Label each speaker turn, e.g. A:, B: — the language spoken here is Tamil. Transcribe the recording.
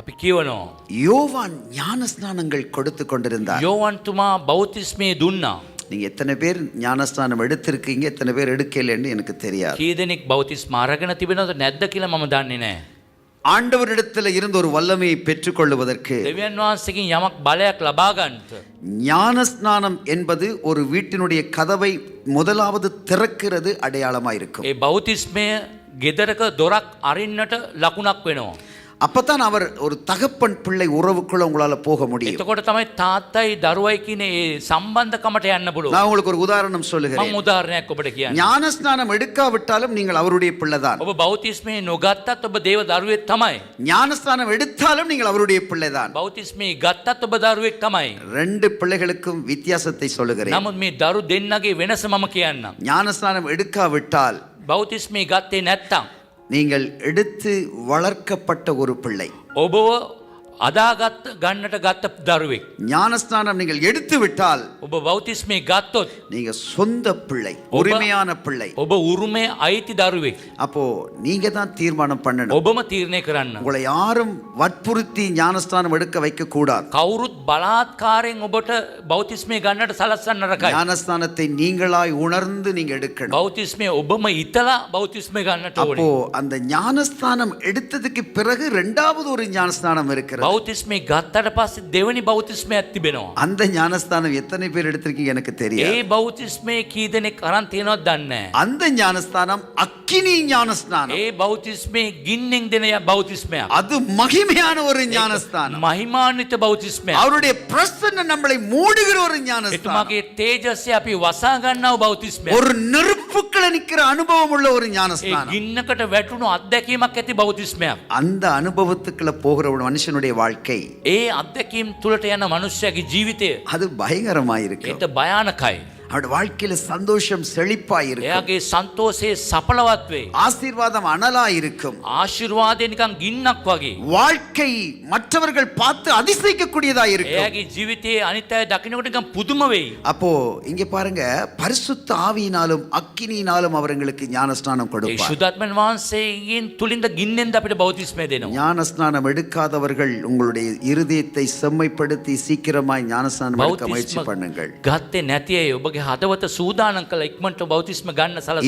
A: අපි කියවනවා.
B: யோவான் ஞானஸ்நானங்கள் கொடுத்து கொண்டிருந்தார்
A: යෝවන්තුමා බෞතිස්මය දුන්නා.
B: நீங்க எத்தனை பேர் ஞானஸ்நானம் எடுத்திருக்கீங்க எத்தனை பேர் எடுக்கலைன்னு எனக்கு தெரியாது
A: කී දෙනෙක් බෞතිස් මාරගෙන තිබෙනවද නැද්ද කියලා මම දන්නේ නෑ.
B: ஆண்டவரிடத்தில் இருந்து ஒரு வல்லமையை பெற்றுக்கொள்வதற்கு
A: දෙවියන් වහන්සේකින් යමක් බලයක් ලබාගන්ට.
B: ஞானஸ்நானம் என்பது ஒரு வீட்டினுடைய கதவை முதலாவது திறக்கிறது அடையாளமா இருக்கும்
A: ඒ බෞතිස්මය ගෙදරක දොරක් අරින්නට ලකුණක් වෙනවා.
B: அப்பதான் அவர் ஒரு தகப்பன் பிள்ளை உறவுக்குள்ள உங்களால போக முடியும்
A: එතකොට තමයි තාත්තයි දරුවයි කියන ඒ සම්බන්ධකමට යන්න පුළුවන්.
B: நான் உங்களுக்கு ஒரு உதாரணம்
A: මම
B: சொல்லுகிறேன்
A: උදාහරණයක් ඔබට කියන්න.
B: ஞானஸ்நானம் எடுக்காவிட்டாலும் நீங்கள் அவருடைய பிள்ளைதான்
A: ඔබ බෞතිස්මය නොගත්තත් ඔබ දේව දරුවෙක් තමයි.
B: ஞானஸ்நானம் எடுத்தாலும் நீங்கள் அவருடைய பிள்ளைதான்
A: බෞතිස්මය ගත්තත් ඔබ දරුවෙක් තමයි.
B: ரெண்டு பிள்ளைகளுக்கும் வித்தியாசத்தை சொல்லுகிறேன்
A: නමුත් මේ දරු දෙන්නගේ වෙනස මම කියන්නම්.
B: ஞானஸ்நானம் எடுக்காவிட்டால்
A: බෞතිස්මය ගත්තේ නැත්තම්.
B: நீங்கள் எடுத்து வளர்க்கப்பட்ட ஒரு பிள்ளை.
A: ඔබව අදාගත්ත ගන්නට ගත්ත දරුවෙක්.
B: ஞானஸ்நானம் நீங்கள் எடுத்து விட்டால்
A: ඔබ බෞතිස්මය ගත්තොත්
B: நீங்க சொந்த பிள்ளை உரிமையான பிள்ளை
A: ඔබ උරුමය අයිති දරුවෙක්.
B: அப்போ நீங்க தான் தீர்மானம் பண்ணணும்
A: ඔබම තීරණය කරන්න.
B: உங்களை யாரும் வற்புறுத்தி ஞானஸ்நானம் எடுக்க வைக்க கூடாது
A: කවුරුත් බලාත්කාරයෙන් ඔබට බෞතිස්මය ගන්නට සලස්සන්න රකයි.
B: ஞானஸ்நானத்தை நீங்களாய் உணர்ந்து நீங்க எடுக்கணும்
A: බෞතිස්මය ඔබම ඉතලා බෞතිස්මය ගන්නට
B: அப்போ
A: ඕනේ.
B: அந்த ஞானஸ்தானம் எடுத்ததுக்கு பிறகு ரெண்டாவது ஒரு ஞானஸ்தானம் இருக்கிறது
A: බෞතිස්මය ගත්තට පස්සේ දෙවනි බෞතිස්මයක් තිබෙනවා.
B: அந்த ஞானஸ்தானம் எத்தனை பேர் எடுத்திருக்கீங்க எனக்கு தெரியாது
A: ඒ බෞතිස්මය කී දෙනෙක් අරන් තියෙනවද දන්නේ නැහැ.
B: அந்த ஞானஸ்தானம் அக்கினி ஞானஸ்தானம்
A: ඒ බෞතිස්මය ගින්නෙන් දෙන බෞතිස්මයක්.
B: அது மகிமையான ஒரு ஞானஸ்தானம்
A: මහිමාන්විත බෞතිස්මයක්.
B: அவருடைய பிரசன்னம் நம்மளை மூடுகிற ஒரு ஞானஸ்தானம்
A: එතුමාගේ තේජස්ය අපි වසා ගන්නව බෞතිස්මයක්.
B: ஒரு நெருப்புக்குள்ள நிக்கிற அனுபவம் உள்ள ஒரு
A: ඒ
B: ஞானஸ்தானம்
A: ගින්නකට වැටුණු අත්දැකීමක් ඇති බෞතිස්මයක්.
B: அந்த அனுபவத்துக்குள்ள போகிற ஒரு மனுஷனுடைய வாழ்க்கை
A: ඒ අත්දැකීම් තුළට යන මනුෂ්‍යයාගේ ජීවිතය
B: அது பயங்கரமாயிருக்கும்
A: ඒත භයානකයි.
B: அவருடைய வாழ்க்கையில சந்தோஷம் செழிப்பாயிருக்கும்
A: එයාගේ සන්තෝසය සපලවත් වේ.
B: ஆசீர்வாதம் அனலாயிருக்கும்
A: ආශිර්වාදය නිකන් ගින්නක් වගේ.
B: வாழ்க்கை மற்றவர்கள் பார்த்து அதிசயிக்கக்கூடியதா இருக்கும்
A: එයාගේ ජීවිතයේ අනිත් අය දකින්නකොට නිකන් පුදුම වෙයි.
B: அப்போ இங்க பாருங்க பரிசுத்த ஆவியினாலும் அக்கினியினாலும் அவர்களுக்கு ஞானஸ்நானம்
A: ඒ
B: கொடுப்பார்
A: ශුද්ධාත්මන් වහන්සේගෙන් තුලින්ද ගින්නෙන්ද අපිට බෞතිස්මය දෙනවා.
B: ஞானஸ்நானம் எடுக்காதவர்கள் உங்களுடைய இருதயத்தை செம்மைப்படுத்தி சீக்கிரமாய் ஞானஸ்நானம் எடுக்க முயற்சி
A: බෞතිස්ම
B: பண்ணுங்கள்
A: ගත්තේ නැති අය ඔබගේ හදවත සූදානම් කළ ඉක්මනට බෞතිස්ම ගන්න සලස